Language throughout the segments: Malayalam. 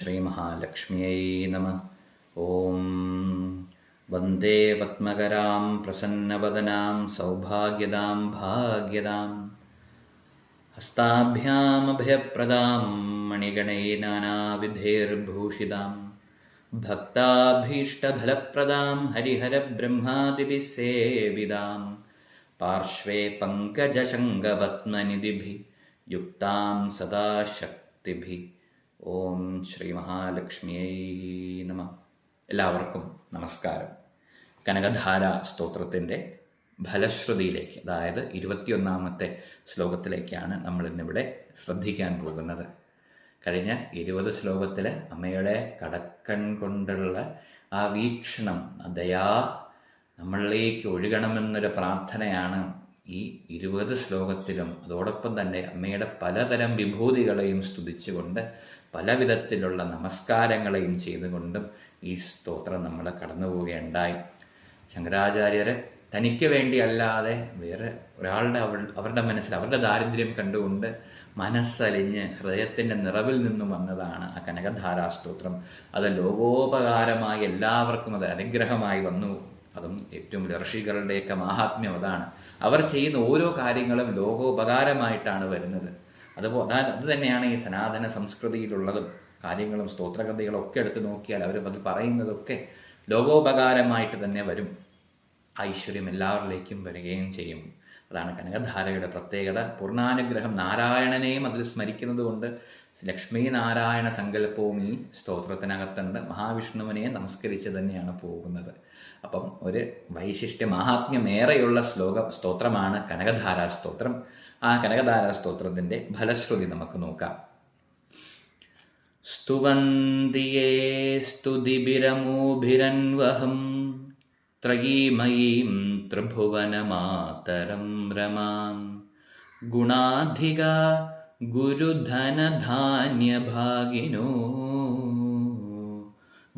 श्रीमहालक्ष्म्यै नमः। ॐ वन्दे पद्मकरां प्रसन्नवदनां सौभाग्यदां भाग्यदां। हस्ताभ्यामभयप्रदां मणिगणै नानाविधेर्भूषितां। भक्ताभीष्टभलप्रदां हरिहरब्रह्मादिभिः सेविदां पार्श्वे पङ्कजशङ्गवत्मनिधिभि युक्तां सदा शक्तिभि ഓം ശ്രീ മഹാലക്ഷ്മിയൈ നമ. എല്ലാവർക്കും നമസ്കാരം. കനകധാര സ്തോത്രത്തിന്റെ ഫലശ്രുതിയിലേക്ക് അതായത് ഇരുപത്തിയൊന്നാമത്തെ ശ്ലോകത്തിലേക്കാണ് നമ്മൾ ഇന്നിവിടെ ശ്രദ്ധിക്കാൻ പോകുന്നത്. കഴിഞ്ഞ ഇരുപത് ശ്ലോകത്തിൽ അമ്മയുടെ കടക്കൺ കൊണ്ടുള്ള ആ വീക്ഷണം ദയാ നമ്മളിലേക്ക് ഒഴുകണമെന്നൊരു പ്രാർത്ഥനയാണ് ഈ ഇരുപത് ശ്ലോകത്തിലും അതോടൊപ്പം തന്നെ അമ്മയുടെ പലതരം വിഭൂതികളെയും സ്തുതിച്ചുകൊണ്ട് പല വിധത്തിലുള്ള നമസ്കാരങ്ങളെയും ചെയ്തുകൊണ്ടും ഈ സ്തോത്രം നമ്മൾ കടന്നു പോവുകയുണ്ടായി. ശങ്കരാചാര്യരെ തനിക്ക് വേണ്ടി അല്ലാതെ വേറെ ഒരാളുടെ അവൾ അവരുടെ മനസ്സിൽ അവരുടെ ദാരിദ്ര്യം കണ്ടുകൊണ്ട് മനസ്സലിഞ്ഞ് ഹൃദയത്തിന്റെ നിറവിൽ നിന്നും വന്നതാണ് ആ കനകധാരാസ്തോത്രം അത് ലോകോപകാരമായി എല്ലാവർക്കും അത് അനുഗ്രഹമായി വന്നു. അതും ഏറ്റവും ഋഷികളുടെയൊക്കെ മാഹാത്മ്യം അതാണ്. അവർ ചെയ്യുന്ന ഓരോ കാര്യങ്ങളും ലോകോപകാരമായിട്ടാണ് വരുന്നത്. അതുപോലെ അത് തന്നെയാണ് ഈ സനാതന സംസ്കൃതിയിലുള്ളതും കാര്യങ്ങളും സ്തോത്രകഥകളും ഒക്കെ എടുത്ത് നോക്കിയാൽ അവർ അത് പറയുന്നതൊക്കെ ലോകോപകാരമായിട്ട് തന്നെ വരും. ഐശ്വര്യം എല്ലാവരിലേക്കും വരികയും ചെയ്യും. അതാണ് കനകധാരയുടെ പ്രത്യേകത. പൂർണാനുഗ്രഹം നാരായണനെയും അതിൽ സ്മരിക്കുന്നത് കൊണ്ട് ലക്ഷ്മി നാരായണ സങ്കല്പവും ഈ സ്തോത്രത്തിനകത്തുണ്ട്. മഹാവിഷ്ണുവിനെ നമസ്കരിച്ച് തന്നെയാണ് പോകുന്നത്. അപ്പം ഒരു വൈശിഷ്ട്യ മഹാത്മ്യമേറെയുള്ള ശ്ലോക സ്തോത്രമാണ് കനകധാരാ സ്തോത്രം. ആ കനകധാരാ സ്തോത്രത്തിന്റെ ഫലശ്രുതി നമുക്ക് നോക്കാം. സ്തുവന്തിയേ സ്തുതിഭിരമൂഭിരൻവഹം ത്രയീമയീം ത്രിഭുവനമാതരം രമാം. ഗുണാധിക गुरुधनधान्यभागिनो।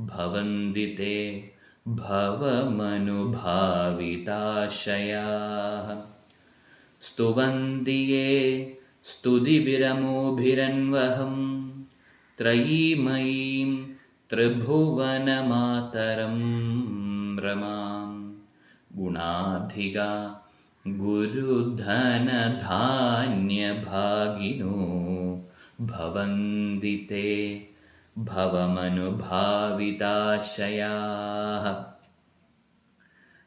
भवन्ति ते भवमनुभाविताशयाः। स्तुवन्ति ये स्तुतिविरमोभिरन्वहं त्रयीमयीं त्रिभुवनमातरं रमां। गुणाधिगा गुरुधनधान्यभागिनो भवन्ति ते ഭവമനുഭാവിതാശയാഹ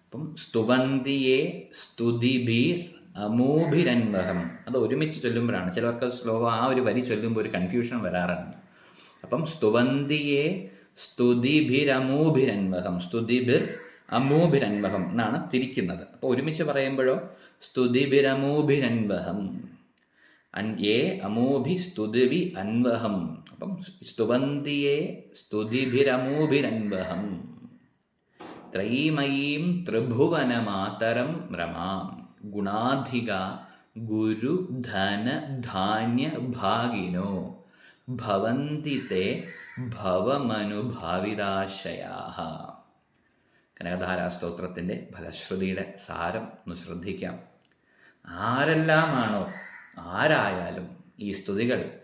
അപ്പം സ്തുവന്തിയെ സ്തുതിബീർ അമൂഭിരൻവഹം അത് ഒരുമിച്ച് ചൊല്ലുമ്പോഴാണ് ചിലർക്ക് ശ്ലോകം ആ ഒരു വരി ചൊല്ലുമ്പോൾ ഒരു കൺഫ്യൂഷൻ വരാറുണ്ട് അപ്പം സ്തുവന്തിയെ സ്തുതിഭിരമൂഭിരൻവഹം സ്തുതിഭിർ അമൂഭിരൻവഹം എന്നാണ് തിരിക്കുന്നത്. അപ്പോൾ ഒരുമിച്ച് പറയുമ്പോഴോ സ്തുതിഭിരമൂഭിരൻവഹം അൻ ഏ അമൂഭി സ്തുതിവി അൻവഹം. അപ്പം സ്തുവന്തിയെ സ്തുതിഭിരമൂഭിരൻവഹം ത്രൈമയീം ത്രിഭുവനമാതരം രമാം. ഗുണാധിക ഗുരു ധന ധാന്യ ഭാഗിനോ. ഭവന്തി തേ ഭവമനുഭാവിതാശയാ കനകധാരാ സ്തോത്രത്തിന്റെ ഫലശ്രുതിയുടെ സാരം ഒന്ന് ശ്രദ്ധിക്കാം. ആരെല്ലാമാണോ ആരായാലും ഈ സ്തുതികൾ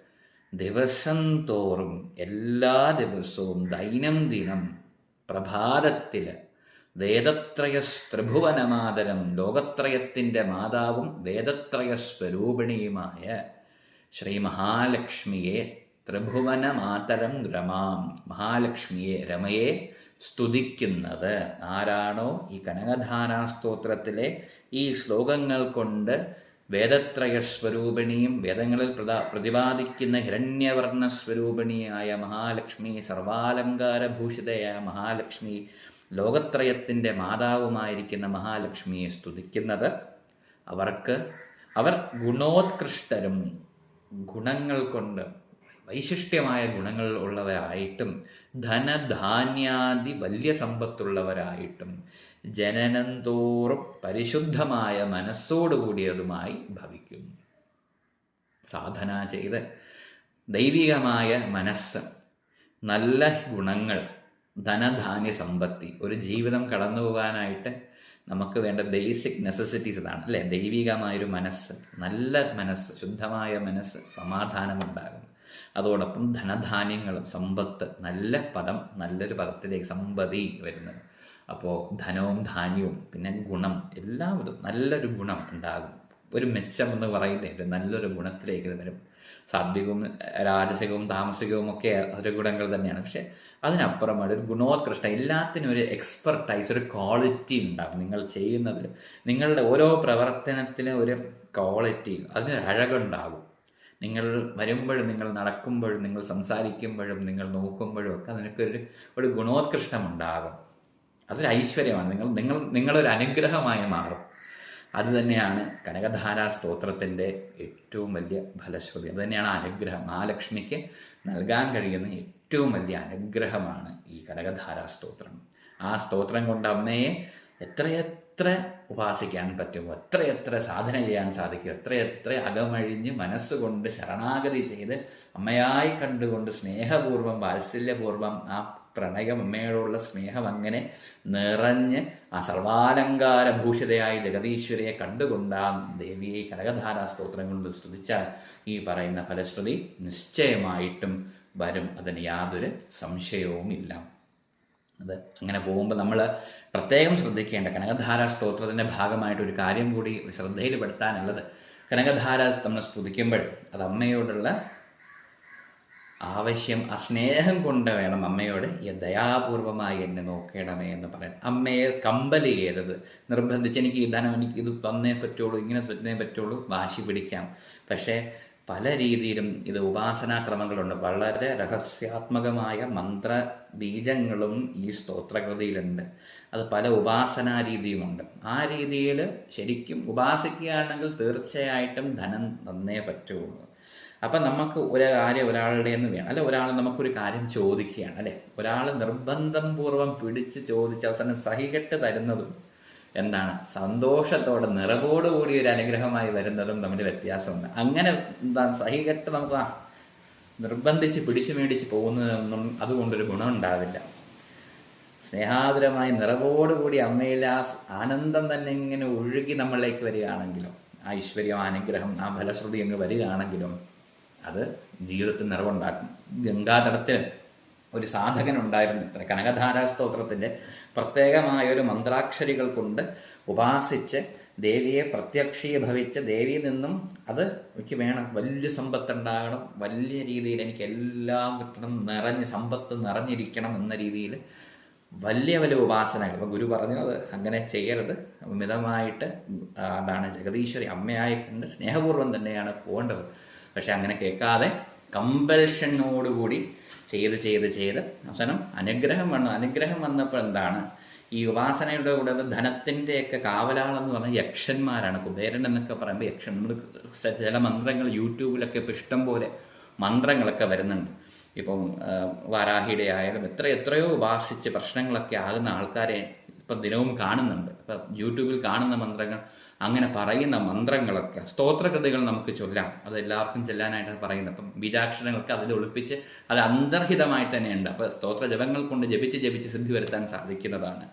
ദിവസം തോറും എല്ലാ ദിവസവും ദൈനംദിനം പ്രഭാതത്തിൽ വേദത്രയസ്ത്രിഭുവനമാതരം ലോകത്രയത്തിന്റെ മാതാവും വേദത്രയ സ്വരൂപിണിയുമായ ശ്രീ മഹാലക്ഷ്മിയെ ത്രിഭുവനമാതരം രമാം. മഹാലക്ഷ്മിയെ രമയെ സ്തുതിക്കുന്നത്. ആരാണോ ഈ കനകധാരാ സ്തോത്രത്തിലെ ഈ ശ്ലോകങ്ങൾ കൊണ്ട് വേദത്രയ സ്വരൂപിണിയും വേദങ്ങളിൽ പ്രതാ പ്രതിപാദിക്കുന്ന ഹിരണ്യവർണ സ്വരൂപിണിയായ മഹാലക്ഷ്മി സർവാലങ്കാരഭൂഷിതയായ മഹാലക്ഷ്മി ലോകത്രയത്തിന്റെ മാതാവുമായിരിക്കുന്ന മഹാലക്ഷ്മിയെ സ്തുതിക്കുന്നത്. അവർക്ക് അവർ ഗുണോത്കൃഷ്ടരും ഗുണങ്ങൾ കൊണ്ട് വൈശിഷ്ട്യമായ ഗുണങ്ങൾ ഉള്ളവരായിട്ടും ധനധാന്യാദി വലിയ സമ്പത്തുള്ളവരായിട്ടും ജനനം തോറും പരിശുദ്ധമായ മനസ്സോടുകൂടിയതുമായി ഭവിക്കും. സാധന ചെയ്ത് ദൈവികമായ മനസ്സ് നല്ല ഗുണങ്ങൾ ധനധാന്യ സമ്പത്തി ഒരു ജീവിതം കടന്നു പോകാനായിട്ട് നമുക്ക് വേണ്ട ബേസിക് നെസസിറ്റീസ് ഇതാണ്. അല്ലേ? ദൈവികമായൊരു മനസ്സ് നല്ല മനസ്സ് ശുദ്ധമായ മനസ്സ് സമാധാനമുണ്ടാകും. അതോടൊപ്പം ധനധാന്യങ്ങളും സമ്പത്ത് നല്ല പദം നല്ലൊരു പദത്തിലേക്ക് സമ്പതി വരുന്നത്. അപ്പോൾ ധനവും ധാന്യവും പിന്നെ ഗുണം എല്ലാവരും നല്ലൊരു ഗുണം ഉണ്ടാകും. ഒരു മെച്ചം എന്ന് പറയുന്നേ ഒരു നല്ലൊരു ഗുണത്തിലേക്ക് ഇത് വരും. സാത്വികവും രാജസികവും താമസികവും ഒക്കെ ഒരു ഗുണങ്ങൾ തന്നെയാണ്. പക്ഷെ അതിനപ്പുറമാണ് ഒരു ഗുണോത്കൃഷ്ട എല്ലാത്തിനും ഒരു എക്സ്പെർട്ടൈസ് ഒരു ക്വാളിറ്റി ഉണ്ടാകും. നിങ്ങൾ ചെയ്യുന്നതിൽ നിങ്ങളുടെ ഓരോ പ്രവർത്തനത്തിനും ഒരു ക്വാളിറ്റി അതിന് അഴകുണ്ടാകും. നിങ്ങൾ വരുമ്പോഴും നിങ്ങൾ നടക്കുമ്പോഴും നിങ്ങൾ സംസാരിക്കുമ്പോഴും നിങ്ങൾ നോക്കുമ്പോഴും ഒക്കെ നിനക്കൊരു ഒരു ഗുണോത്കൃഷ്ടം ഉണ്ടാകും അതൊരു ഐശ്വര്യമാണ്. നിങ്ങൾ നിങ്ങൾ നിങ്ങളൊരു അനുഗ്രഹമായി മാറും. അത് തന്നെയാണ് കനകധാരാ സ്തോത്രത്തിന്റെ ഏറ്റവും വലിയ ഫലശ്രുതി. അത് തന്നെയാണ് അനുഗ്രഹം. ലക്ഷ്മിക്ക് നൽകാൻ കഴിയുന്ന ഏറ്റവും വലിയ അനുഗ്രഹമാണ് ഈ കനകധാരാ സ്തോത്രം. ആ സ്തോത്രം കൊണ്ട് അമ്മയെ എത്രയെത്ര ഉപാസിക്കാൻ പറ്റുമോ? എത്രയെത്ര സാധന ചെയ്യാൻ സാധിക്കും? എത്രയെത്ര അകമഴിഞ്ഞ് മനസ്സുകൊണ്ട് ശരണാഗതി ചെയ്ത് അമ്മയായി കണ്ടുകൊണ്ട് സ്നേഹപൂർവം വാത്സല്യപൂർവം ആ പ്രണയം അമ്മയോടുള്ള സ്നേഹം അങ്ങനെ നിറഞ്ഞ് ആ സർവാലങ്കാരഭൂഷിതയായി ജഗതീശ്വരയെ കണ്ടുകൊണ്ട് ആ ദേവിയെ കനകധാരാ സ്തോത്രം കൊണ്ട് സ്തുതിച്ചാൽ ഈ പറയുന്ന ഫലശ്രുതി നിശ്ചയമായിട്ടും വരും. അതിന് യാതൊരു സംശയവുമില്ല. അത് അങ്ങനെ പോകുമ്പോൾ നമ്മൾ പ്രത്യേകം ശ്രദ്ധിക്കേണ്ട. കനകധാര സ്തോത്രത്തിന്റെ ഭാഗമായിട്ട് ഒരു കാര്യം കൂടി ശ്രദ്ധയിൽപ്പെടുത്താനുള്ളത്. കനകധാര നമ്മൾ സ്തുതിക്കുമ്പോൾ അത് അമ്മയോടുള്ള ആവശ്യം ആ സ്നേഹം കൊണ്ട് വേണം അമ്മയോട് ഈ ദയാപൂർവമായി എന്നെ നോക്കണമേ എന്ന് പറയാൻ. അമ്മയെ കമ്പൽ ചെയ്യരുത് നിർബന്ധിച്ച് എനിക്ക് ഈ ധനം എനിക്ക് ഇത് തന്നേ പറ്റുള്ളൂ ഇങ്ങനെ തന്നേ പറ്റുള്ളൂ വാശി പിടിക്കാം. പക്ഷേ പല രീതിയിലും ഇത് ഉപാസനാക്രമങ്ങളുണ്ട്. വളരെ രഹസ്യാത്മകമായ മന്ത്ര ബീജങ്ങളും ഈ സ്തോത്രകൃതിയിലുണ്ട്. അത് പല ഉപാസനാ രീതിയുമുണ്ട്. ആ രീതിയിൽ ശരിക്കും ഉപാസിക്കുകയാണെങ്കിൽ തീർച്ചയായിട്ടും ധനം തന്നേ പറ്റുള്ളൂ. അപ്പം നമുക്ക് ഒരു കാര്യം ഒരാളുടെ എന്ന് വേണം. അല്ലെ ഒരാൾ നമുക്കൊരു കാര്യം ചോദിക്കുകയാണ്. അല്ലെ ഒരാൾ നിർബന്ധം പൂർവം പിടിച്ച് ചോദിച്ച് അവസാനം സഹികെട്ട് തരുന്നതും എന്താണ്? സന്തോഷത്തോടെ നിറവോടുകൂടി ഒരു അനുഗ്രഹമായി വരുന്നതും തമ്മിൽ വ്യത്യാസമുണ്ട്. അങ്ങനെ എന്താ സഹികെട്ട് നമുക്ക് നിർബന്ധിച്ച് പിടിച്ചു മേടിച്ച് പോകുന്നതൊന്നും അതുകൊണ്ടൊരു ഗുണം ഉണ്ടാവില്ല സ്നേഹാതുരമായി നിറവോടുകൂടി അമ്മയിൽ ആ ആനന്ദം തന്നെ ഇങ്ങനെ ഒഴുകി നമ്മളിലേക്ക് വരികയാണെങ്കിലും ആ ഐശ്വര്യം അനുഗ്രഹം ആ ഫലശ്രുതി അങ്ങ് വരികയാണെങ്കിലും അത് ജീവിതത്തിൽ നിറവുണ്ടാക്കും. ഗംഗാതടത്തിന് ഒരു സാധകൻ ഉണ്ടായിരുന്നു ഇത്ര കനകധാരാ സ്തോത്രത്തിന്റെ. പ്രത്യേകമായ ഒരു മന്ത്രാക്ഷരികൾ കൊണ്ട് ഉപാസിച്ച് ദേവിയെ പ്രത്യക്ഷീഭവിച്ച് ദേവിയിൽ നിന്നും അത് എനിക്ക് വേണം വലിയ സമ്പത്ത് ഉണ്ടാകണം വലിയ രീതിയിൽ എനിക്ക് എല്ലാം കിട്ടണം നിറഞ്ഞ് സമ്പത്ത് നിറഞ്ഞിരിക്കണം എന്ന രീതിയിൽ വലിയ വലിയ ഉപാസനകൾ. അപ്പം ഗുരു പറഞ്ഞു അത് അങ്ങനെ ചെയ്യരുത്. മിതമായിട്ട് അതാണ് ജഗദീശ്വരി അമ്മയായി കണ്ട് സ്നേഹപൂർവം തന്നെയാണ് പോകേണ്ടത്. പക്ഷെ അങ്ങനെ കേൾക്കാതെ കമ്പൽഷനോടുകൂടി ചെയ്ത് ചെയ്ത് ചെയ്ത് അവസാനം അനുഗ്രഹം വന്നു. അനുഗ്രഹം വന്നപ്പോൾ എന്താണ്? ഈ ഉപാസനയുടെ കൂടെ ധനത്തിന്റെയൊക്കെ കാവലാളെന്ന് പറഞ്ഞാൽ യക്ഷന്മാരാണ്. കുബേരൻ എന്നൊക്കെ പറയുമ്പോൾ യക്ഷൻ നമ്മൾ ചില മന്ത്രങ്ങൾ യൂട്യൂബിലൊക്കെ ഇപ്പോൾ ഇഷ്ടം പോലെ മന്ത്രങ്ങളൊക്കെ വരുന്നുണ്ട്. ഇപ്പം വാരാഹിയുടെ ആയാലും എത്ര എത്രയോ ഉപാസിച്ച് പ്രശ്നങ്ങളൊക്കെ ആകുന്ന ആൾക്കാരെ ഇപ്പം ദിനവും കാണുന്നുണ്ട്. ഇപ്പം യൂട്യൂബിൽ കാണുന്ന മന്ത്രങ്ങൾ അങ്ങനെ പറയുന്ന മന്ത്രങ്ങളൊക്കെ സ്തോത്രകൃതികൾ നമുക്ക് ചൊല്ലാം. അത് എല്ലാവർക്കും ചെല്ലാനായിട്ടാണ് പറയുന്നത്. അപ്പം ബീജാക്ഷരങ്ങൾക്ക് അതിൽ ഒളിപ്പിച്ച് അത് അന്തർഹിതമായിട്ട് തന്നെയുണ്ട്. അപ്പോൾ സ്തോത്ര ജപങ്ങൾ കൊണ്ട് ജപിച്ച് ജപിച്ച് സിദ്ധി വരുത്താൻ സാധിക്കുന്നതാണ്.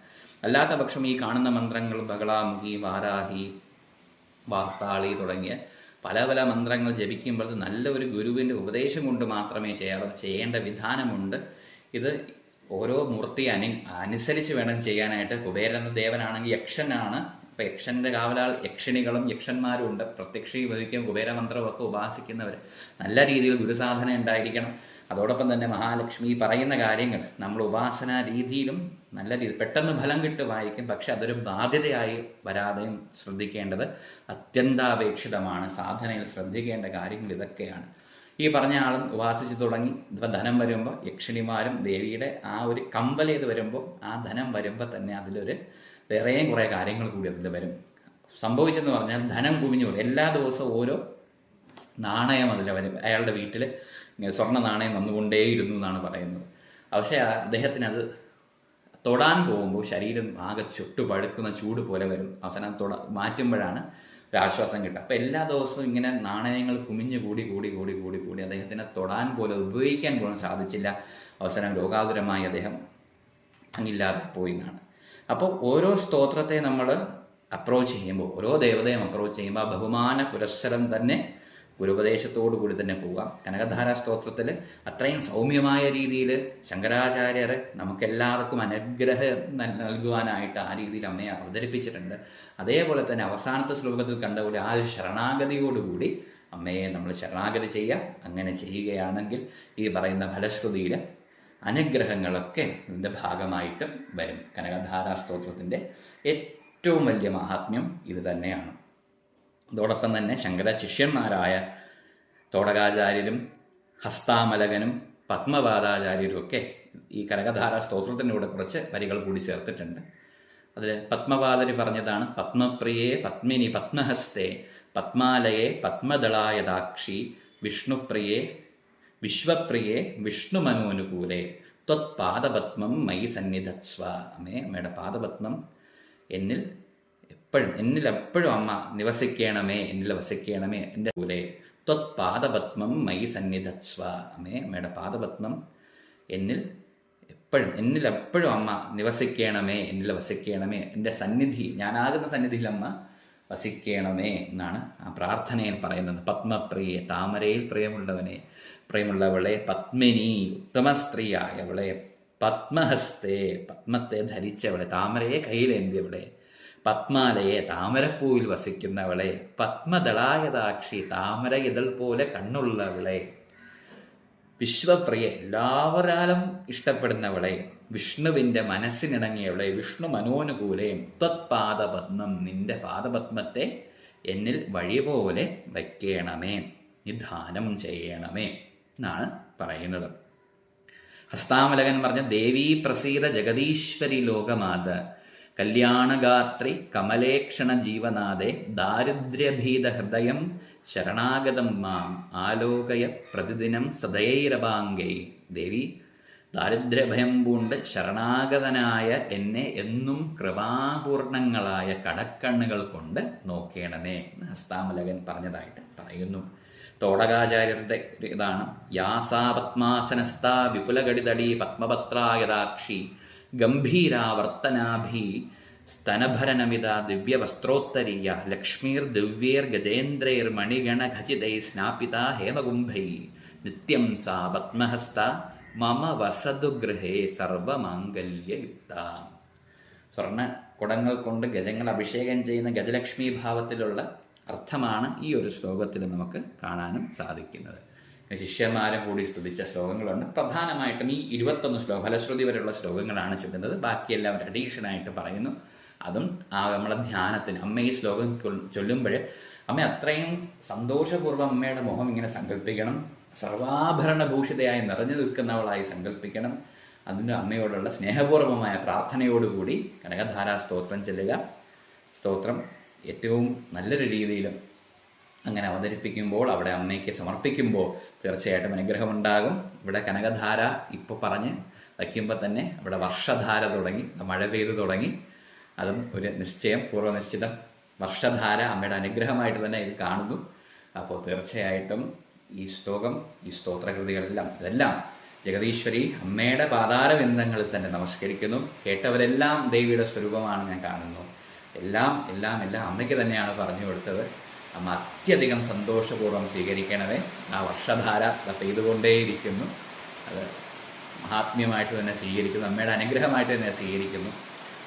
അല്ലാത്ത പക്ഷം ഈ കാണുന്ന മന്ത്രങ്ങൾ ബഹളാമുഖി വാരാഹി വാർത്താളി തുടങ്ങിയ പല പല മന്ത്രങ്ങൾ ജപിക്കുമ്പോൾ നല്ല ഒരു ഗുരുവിന്റെ ഉപദേശം കൊണ്ട് മാത്രമേ ചെയ്യാറ് ചെയ്യേണ്ട വിധാനമുണ്ട്. ഇത് ഓരോ മൂർത്തി അനു അനുസരിച്ച് വേണം ചെയ്യാനായിട്ട്. കുബേരൻ ദേവനാണെങ്കിൽ യക്ഷനാണ് ഇപ്പൊ യക്ഷന്റെ കാവലാൾ യക്ഷിണികളും യക്ഷന്മാരും ഉണ്ട്. പ്രത്യക്ഷീഭവിക്കും കുബേരമന്ത്രമൊക്കെ ഉപാസിക്കുന്നവർ നല്ല രീതിയിൽ ഗുരുസാധന ഉണ്ടായിരിക്കണം. അതോടൊപ്പം തന്നെ മഹാലക്ഷ്മി പറയുന്ന കാര്യങ്ങൾ നമ്മൾ ഉപാസന രീതിയിലും നല്ല രീതി പെട്ടെന്ന് ഫലം കിട്ടുമായിരിക്കും. പക്ഷെ അതൊരു ബാധ്യതയായി വരാതെയും ശ്രദ്ധിക്കേണ്ടത് അത്യന്താപേക്ഷിതമാണ്. സാധനയിൽ ശ്രദ്ധിക്കേണ്ട കാര്യങ്ങൾ ഇതൊക്കെയാണ്. ഈ പറഞ്ഞ ആളും ഉപാസിച്ചു തുടങ്ങി. ഇപ്പം ധനം വരുമ്പോൾ യക്ഷിണിമാരും ദേവിയുടെ ആ ഒരു കമ്പലേത് വരുമ്പോൾ ആ ധനം വരുമ്പോൾ തന്നെ അതിലൊരു വേറെയും കുറേ കാര്യങ്ങൾ കൂടി അതിൽ വരും. സംഭവിച്ചെന്ന് പറഞ്ഞാൽ ധനം കുവിഞ്ഞു എല്ലാ ദിവസവും ഓരോ നാണയം അതിൽ വരും. അയാളുടെ വീട്ടിൽ സ്വർണ നാണയം വന്നുകൊണ്ടേയിരുന്നു എന്നാണ് പറയുന്നത്. പക്ഷേ അദ്ദേഹത്തിന് അത് തൊടാൻ പോകുമ്പോൾ ശരീരം ആകെ ചുട്ടു പഴുക്കുന്ന ചൂട് പോലെ വരും. അവസാനം തൊട മാറ്റുമ്പോഴാണ് ഒരാശ്വാസം കിട്ടുക. അപ്പോൾ എല്ലാ ദിവസവും ഇങ്ങനെ നാണയങ്ങൾ കുമിഞ്ഞു കൂടി കൂടി കൂടി കൂടി കൂടി അദ്ദേഹത്തിനെ തൊടാൻ പോലെ ഉപയോഗിക്കാൻ പോലും സാധിച്ചില്ല. അവസാനം രോഗാതുരമായി അദ്ദേഹം അങ്ങില്ലാതെ പോയി എന്നാണ്. അപ്പോൾ ഓരോ സ്തോത്രത്തെ നമ്മൾ അപ്രോച്ച് ചെയ്യുമ്പോൾ ഓരോ ദേവതയും അപ്രോച്ച് ചെയ്യുമ്പോൾ ആ ബഹുമാന പുരസ്സരം തന്നെ ഗുരുപദേശത്തോടു കൂടി തന്നെ പോകാം കനകധാര സ്തോത്രത്തിൽ അത്രയും സൗമ്യമായ രീതിയിൽ ശങ്കരാചാര്യർ നമുക്കെല്ലാവർക്കും അനുഗ്രഹം നൽ- നൽകുവാനായിട്ട് ആ രീതിയിൽ അമ്മയെ അവതരിപ്പിച്ചിട്ടുണ്ട്. അതേപോലെ തന്നെ അവസാനത്തെ ശ്ലോകത്തിൽ കണ്ട പോലെ ആ ഒരു ശരണാഗതിയോടുകൂടി അമ്മയെ നമ്മൾ ശരണാഗതി ചെയ്യാം. അങ്ങനെ ചെയ്യുകയാണെങ്കിൽ ഈ പറയുന്ന ഫലശ്രുതിയിൽ അനുഗ്രഹങ്ങളൊക്കെ ഇതിന്റെ ഭാഗമായിട്ട് വരും. കനകധാരാ സ്തോത്രത്തിന്റെ ഏറ്റവും വലിയ മഹാത്മ്യം ഇത് തന്നെയാണ്. അതോടൊപ്പം തന്നെ ശങ്കര ശിഷ്യന്മാരായ തോടകാചാര്യരും ഹസ്താമലകനും പത്മപാദാചാര്യരും ഒക്കെ ഈ കനകധാര സ്തോത്രത്തിനൂടെ കുറച്ച് വരികൾ കൂടി ചേർത്തിട്ടുണ്ട്. അതിൽ പത്മപാദരി പറഞ്ഞതാണ് പത്മപ്രിയേ പത്മിനി പത്മഹസ്തേ പത്മാലയെ പത്മദളായദാക്ഷി വിഷ്ണുപ്രിയേ വിശ്വപ്രിയേ ത്വത് ത്വത്പാദപത്മം മൈ സന്നിധത്സ്വ. അമ്മേ അമ്മയുടെ പാദപത്മം എന്നിൽ എപ്പോഴും എന്നിൽ എപ്പോഴും അമ്മ നിവസിക്കണമേ എന്നിൽ വസിക്കണമേ എന്റെ കൂലെ ത്വത്പാദപത്മം മൈ സന്നിധത്സ്വ. അമ്മേ അമ്മയുടെ പാദപത്മം എന്നിൽ എപ്പോഴും എന്നിൽ എപ്പോഴും അമ്മ നിവസിക്കണമേ എന്നിൽ വസിക്കണമേ എന്റെ സന്നിധി ഞാനാകുന്ന സന്നിധിയിൽ അമ്മ വസിക്കണമേ എന്നാണ് ആ പ്രാർത്ഥനയിൽ പറയുന്നത്. പത്മപ്രിയെ താമരയിൽ പ്രിയമുള്ളവനെ പ്രിയമുള്ളവളെ പത്മിനി ഉത്തമ സ്ത്രീയായവളെ പത്മഹസ്തേ പത്മത്തെ ധരിച്ചവളെ താമരയെ കയ്യിലേന്തിയവളെ പത്മാലയെ താമരപ്പൂവിൽ വസിക്കുന്നവളെ പത്മദളായതാക്ഷി താമര ഇതൾ പോലെ കണ്ണുള്ളവളെ വിശ്വപ്രിയ എല്ലാവരാലും ഇഷ്ടപ്പെടുന്നവളെ വിഷ്ണുവിന്റെ മനസ്സിനിണങ്ങിയവളെ വിഷ്ണു മനോനുകൂലയും ത്വത്പാദപത്മം നിന്റെ പാദപത്മത്തെ എന്നിൽ വഴി പോലെ വയ്ക്കണമേ നിധാനം ചെയ്യണമേ. എന്നാണ് പറയുന്നത്. ഹസ്താമലകൻ പറഞ്ഞ ദേവീ പ്രസീത ജഗദീശ്വരി ലോകമാത കല്യാണഗാത്രി കമലേക്ഷണ ജീവനാഥെ ദാരിദ്ര്യഭീത ഹൃദയം ശരണാഗതം മാം ആലോകയ പ്രതിദിനം സദയൈരവാംഗൈ. ദേവി ദാരിദ്ര്യഭയം പൂണ്ട് ശരണാഗതനായ എന്നെ എന്നും കൃപാപൂർണങ്ങളായ കടക്കണ്ണുകൾ കൊണ്ട് നോക്കേണമേ ഹസ്താമലകൻ പറഞ്ഞതായിട്ട് പറയുന്നു. തോടകാചാര്യരുടെ ഇതാണ്. യാസാ പത്മാസനസ്ഥാ വിപുലഗടിതടി പത്മപത്രായതാക്ഷി ഗംഭീരാവർത്തനാഭി സ്തനഭരനമിത ദിവ്യവസ്ത്രോത്തരീയ ലക്ഷ്മീർ ദിവ്യേർ ഗജേന്ദ്രൈർ മണിഗണ ഖചിതൈ സ്നാപിത ഹേമകുംഭൈ. നിത്യം സാ പത്മഹസ്ത മമ വസതു ഗൃഹേ സർവമാംഗല്യയുക്ത. സ്വർണ കുടങ്ങൾ കൊണ്ട് ഗജങ്ങൾ അഭിഷേകം ചെയ്യുന്ന ഗജലക്ഷ്മി ഭാവത്തിലുള്ള അർത്ഥമാണ് ഈ ഒരു ശ്ലോകത്തിൽ നമുക്ക് കാണാനും സാധിക്കുന്നത്. ശിഷ്യന്മാരും കൂടി സ്തുതിച്ച ശ്ലോകങ്ങളുണ്ട്. പ്രധാനമായിട്ടും ഈ ഇരുപത്തൊന്ന് ശ്ലോക ഫലശ്രുതി വരെയുള്ള ശ്ലോകങ്ങളാണ് ചൊല്ലുന്നത്. ബാക്കിയെല്ലാം ഒരു അഡീഷനായിട്ട് പറയുന്നു. അതും ആ നമ്മളെ ധ്യാനത്തിന്. അമ്മ ഈ ശ്ലോകം ചൊല്ലുമ്പോൾ അമ്മ അത്രയും സന്തോഷപൂർവം അമ്മയുടെ മുഖം ഇങ്ങനെ സങ്കല്പിക്കണം. സർവാഭരണഭൂഷിതയായി നിറഞ്ഞു നിൽക്കുന്നവളായി സങ്കല്പിക്കണം. അതിന്റെ അമ്മയോടുള്ള സ്നേഹപൂർവമായ പ്രാർത്ഥനയോടുകൂടി കനകധാരാ സ്തോത്രം ചെല്ലുക. സ്തോത്രം. ഏറ്റവും നല്ലൊരു രീതിയിൽ അങ്ങനെ അവതരിപ്പിക്കുമ്പോൾ അവിടെ അമ്മയ്ക്ക് സമർപ്പിക്കുമ്പോൾ തീർച്ചയായിട്ടും അനുഗ്രഹമുണ്ടാകും. ഇവിടെ കനകധാര ഇപ്പോൾ പറഞ്ഞ് വയ്ക്കുമ്പോൾ തന്നെ അവിടെ വർഷധാര തുടങ്ങി മഴ പെയ്തു തുടങ്ങി. അതും ഒരു നിശ്ചയം പൂർവനിശ്ചിതം വർഷധാര അമ്മയുടെ അനുഗ്രഹമായിട്ട് തന്നെ ഇത് കാണുന്നു. അപ്പോൾ തീർച്ചയായിട്ടും ഈ ശ്ലോകം ഈ സ്തോത്രകൃതികളെല്ലാം ഇതെല്ലാം ജഗതീശ്വരി അമ്മയുടെ പാതാരബന്ധങ്ങളിൽ തന്നെ നമസ്കരിക്കുന്നു. കേട്ടവരെല്ലാം ദേവിയുടെ സ്വരൂപമാണ് ഞാൻ കാണുന്നു. എല്ലാം എല്ലാം എല്ലാം അമ്മയ്ക്ക് തന്നെയാണ് പറഞ്ഞു കൊടുത്തത്. അമ്മ അത്യധികം സന്തോഷപൂർവം സ്വീകരിക്കണമേ. ആ വർഷധാര പെയ്തുകൊണ്ടേയിരിക്കുന്നു. അത് മഹാത്മ്യമായിട്ട് തന്നെ സ്വീകരിക്കുന്നു. അമ്മയുടെ അനുഗ്രഹമായിട്ട് തന്നെ സ്വീകരിക്കുന്നു.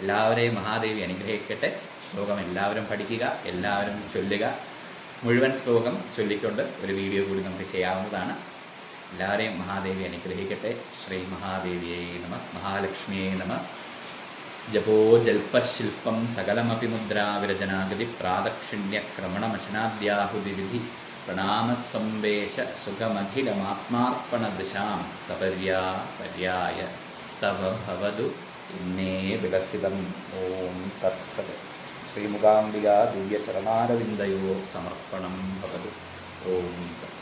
എല്ലാവരെയും മഹാദേവി അനുഗ്രഹിക്കട്ടെ. ശ്ലോകം എല്ലാവരും പഠിക്കുക എല്ലാവരും ചൊല്ലുക. മുഴുവൻ ശ്ലോകം ചൊല്ലിക്കൊണ്ട് ഒരു വീഡിയോ കൂടി നമുക്ക് ചെയ്യാവുന്നതാണ്. എല്ലാവരെയും മഹാദേവി അനുഗ്രഹിക്കട്ടെ. ശ്രീ മഹാദേവിയെ നമ. മഹാലക്ഷ്മിയെ നമ. ജപോ ജൽപ്പശില്പം സകലമപി മുദ്രാവിരചനാഗതി പ്രാദക്ഷിണ്യക്രമണമശനാദ്യാഹുതിവിധി പ്രണാമസംവേശ സുഖമഖിലമാത്മാർപ്പണദശാം സപര്യാ പര്യായ സ്തവ ഭവതു ഇന്നേ വിലസിതം ഓം തത്സത് ശ്രീമുഖാംബിക ദിവ്യചരണാരവിന്ദയോ സമർപ്പണം ഭവതു ഓം തത്സത്